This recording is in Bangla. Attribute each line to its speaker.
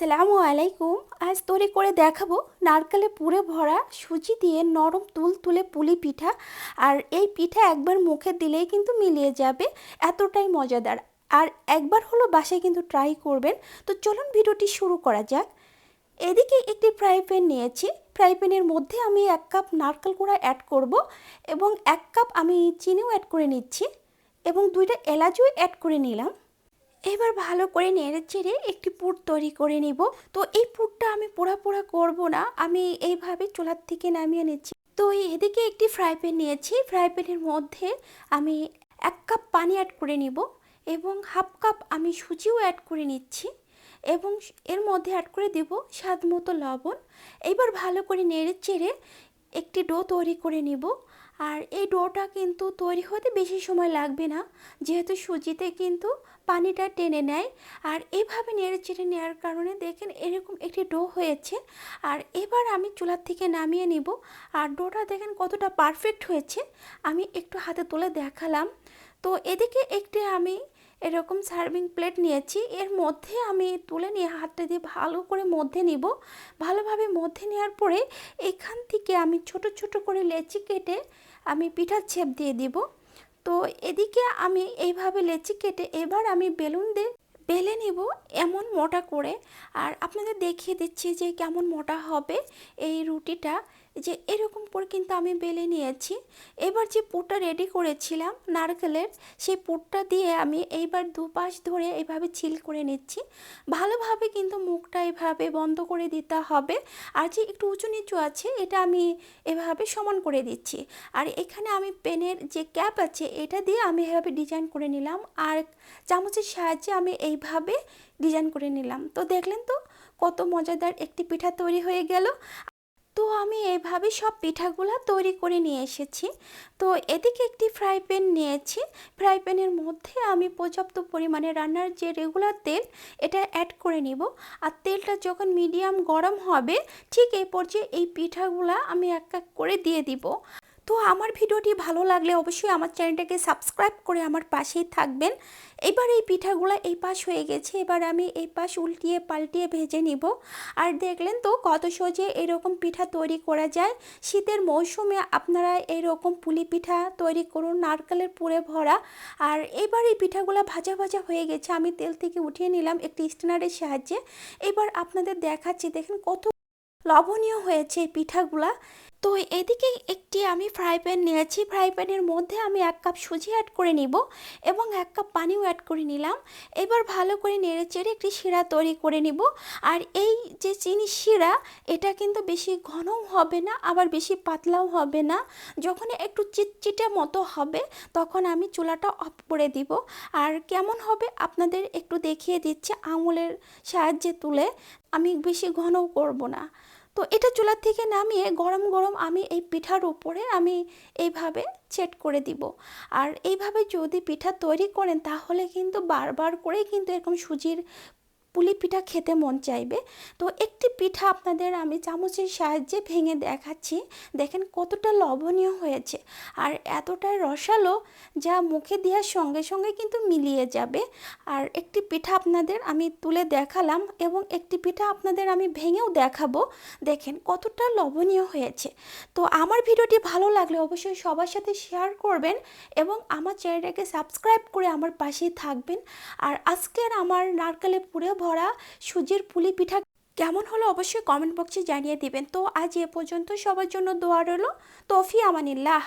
Speaker 1: আসসালামু আলাইকুম। আজ তৈরি করে দেখাবো নারকেলে পুরে ভরা সুজি দিয়ে নরম তুল তুলে পুলি পিঠা। আর এই পিঠা একবার মুখে দিলেই কিন্তু মিলিয়ে যাবে, এতটাই মজাদার। আর একবার হলো বাসায় কিন্তু ট্রাই করবেন। তো চলুন ভিডিওটি শুরু করা যাক। এদিকে একটি ফ্রাই প্যান নিয়েছি। ফ্রাই প্যানের মধ্যে আমি এক কাপ নারকেল গুঁড়া অ্যাড করব এবং এক কাপ আমি চিনিও অ্যাড করে নিচ্ছি এবং দুইটা এলাচও অ্যাড করে নিলাম। এবার ভালো করে নেড়ে চেড়ে একটি পুর তৈরি করে নিব। তো এই পুরটা আমি পোড়া পোড়া করব না, আমি এইভাবে চুলার থেকে নামিয়ে নিচ্ছি। তো এদিকে একটি ফ্রাই প্যান নিয়েছি। ফ্রাই প্যানের মধ্যে আমি এক কাপ পানি অ্যাড করে নিব এবং হাফ কাপ আমি সুজিও অ্যাড করে নিচ্ছি এবং এর মধ্যে অ্যাড করে দেব স্বাদ মতো লবণ। এবার ভালো করে নেড়ে চেড়ে একটি ডো তৈরি করে নিব। আর এই ডোটা কিন্তু তৈরি হতে বেশি সময় লাগবে না। যেহেতু সুজিতে কিন্তু পানিটা টেনে নেয়। আর এভাবে নেড়ে চেড়ে নেওয়ার কারণে দেখেন এরকম একটি ডো হয়েছে। আর এবার আমি চুলার থেকে নামিয়ে নিব। আর ডোটা দেখেন কতটা পারফেক্ট হয়েছে। আমি একটু হাতে তুলে দেখালাম। তো এদিকে একটি আমি এরকম সার্ভিং প্লেট নিয়েছি। এর মধ্যে আমি তুলে নিয়ে হাতটা দিয়ে ভালো করে মধ্যে নিব। ভালোভাবে মধ্যে নেওয়ার পরে এখান থেকে আমি ছোট ছোট করে লেচি কেটে আমি পিঠার ছেপ দিয়ে দিব। তো এদিকে আমি এইভাবে লেচি কেটে এবার আমি বেলুন দিয়ে বেলে নিব এমন মোটা করে। আর আপনাদের দেখিয়ে দিচ্ছি যে কেমন মোটা হবে এই রুটিটা। যে এরকম করে কিন্তু আমি বেলে নিয়েছি। এবার যে পুরটা রেডি করেছিলাম নারকেলের, সেই পুরটা দিয়ে আমি এইবার দুপাশ ধরে এইভাবে ছিল করে নিচ্ছি। ভালোভাবে কিন্তু মুখটা এভাবে বন্ধ করে দিতে হবে। আর যে একটু উঁচু নিচু আছে, এটা আমি এভাবে সমান করে দিচ্ছি। আর এখানে আমি পেনের যে ক্যাপ আছে, এটা দিয়ে আমি এভাবে ডিজাইন করে নিলাম। আর চামচের সাহায্যে আমি এইভাবে ডিজাইন করে নিলাম। তো দেখলেন তো, কত মজাদার একটি পিঠা তৈরি হয়ে গেল। তো আমি এইভাবে সব পিঠাগুলো তৈরি করে নিয়ে এসেছি। তো এদিকে একটি ফ্রাই প্যান নিয়েছি। ফ্রাই প্যানের মধ্যে আমি পর্যাপ্ত পরিমাণে রান্নার যে রেগুলার তেল, এটা অ্যাড করে নিব। আর তেলটা যখন মিডিয়াম গরম হবে, ঠিক এই পর্যায়ে এই পিঠাগুলা আমি এক এক করে দিয়ে দিব। তো আমার ভিডিওটি ভালো লাগলে অবশ্যই আমার চ্যানেলটাকে সাবস্ক্রাইব করে আমার পাশেই থাকবেন। এবার এই পিঠাগুলো এই পাশ হয়ে গেছে, এবার আমি এই পাশ উল্টিয়ে পাল্টিয়ে ভেজে নিব। আর দেখলেন তো কত সহজে এরকম পিঠা তৈরি করা যায়। শীতের মৌসুমে আপনারা এরকম পুলি পিঠা তৈরি করুন, নারকেলের পুরে ভরা। আর এবার এই পিঠাগুলো ভাজা ভাজা হয়ে গেছে, আমি তেল থেকে উঠিয়ে নিলাম একটি স্টেনারের সাহায্যে। এবার আপনাদের দেখাচ্ছি, দেখেন কত লবণীয় হয়েছে পিঠাগুলা। তো এদিকে একটি আমি ফ্রাই প্যান নিয়েছি। ফ্রাই প্যানের মধ্যে আমি এক কাপ সুজি অ্যাড করে নিব এবং এক কাপ পানিও অ্যাড করে নিলাম। এবার ভালো করে নেড়ে চেড়ে একটি শিরা তৈরি করে নিব। আর এই যে চিনি শিরা, এটা কিন্তু বেশি ঘনও হবে না, আবার বেশি পাতলাও হবে না। যখন একটু চিটচিটে মতো হবে, তখন আমি চুলাটা অফ করে দিব। আর কেমন হবে আপনাদের একটু দেখিয়ে দিচ্ছে আঙুলের সাহায্যে তুলে। আমি বেশি ঘনও করব না। তো এটা চুলার থেকে নামিয়ে গরম গরম আমি এই পিঠার উপরে আমি এইভাবে চেট করে দিব। আর এইভাবে যদি পিঠা তৈরি করেন তাহলে কিন্তু বারবার করে কিন্তু এরকম সুজির পুলি পিঠা খেতে মন চাইবে। তো একটি পিঠা আপনাদের আমি চামচের সাহায্যে ভেঙে দেখাচ্ছি। দেখেন কতটা লবণীয় হয়েছে। আর এতটা রসালো যা মুখে দেওয়ার সঙ্গে সঙ্গে কিন্তু মিলিয়ে যাবে। আর একটি পিঠা আপনাদের আমি তুলে দেখালাম এবং একটি পিঠা আপনাদের আমি ভেঙেও দেখাবো। দেখেন কতটা লবণীয় হয়েছে। তো আমার ভিডিওটি ভালো লাগলে অবশ্যই সবার সাথে শেয়ার করবেন এবং আমার চ্যানেলটাকে সাবস্ক্রাইব করে আমার পাশেই থাকবেন। আর আজকের আমার নারকেলে পুরে ভরা সুজির পুলি পিঠা কেমন হলো অবশ্যই কমেন্ট বক্সে জানিয়ে দিবেন। তো আজ এ পর্যন্ত সবার জন্য দোয়া রইল। তফি আমানিল্লাহ।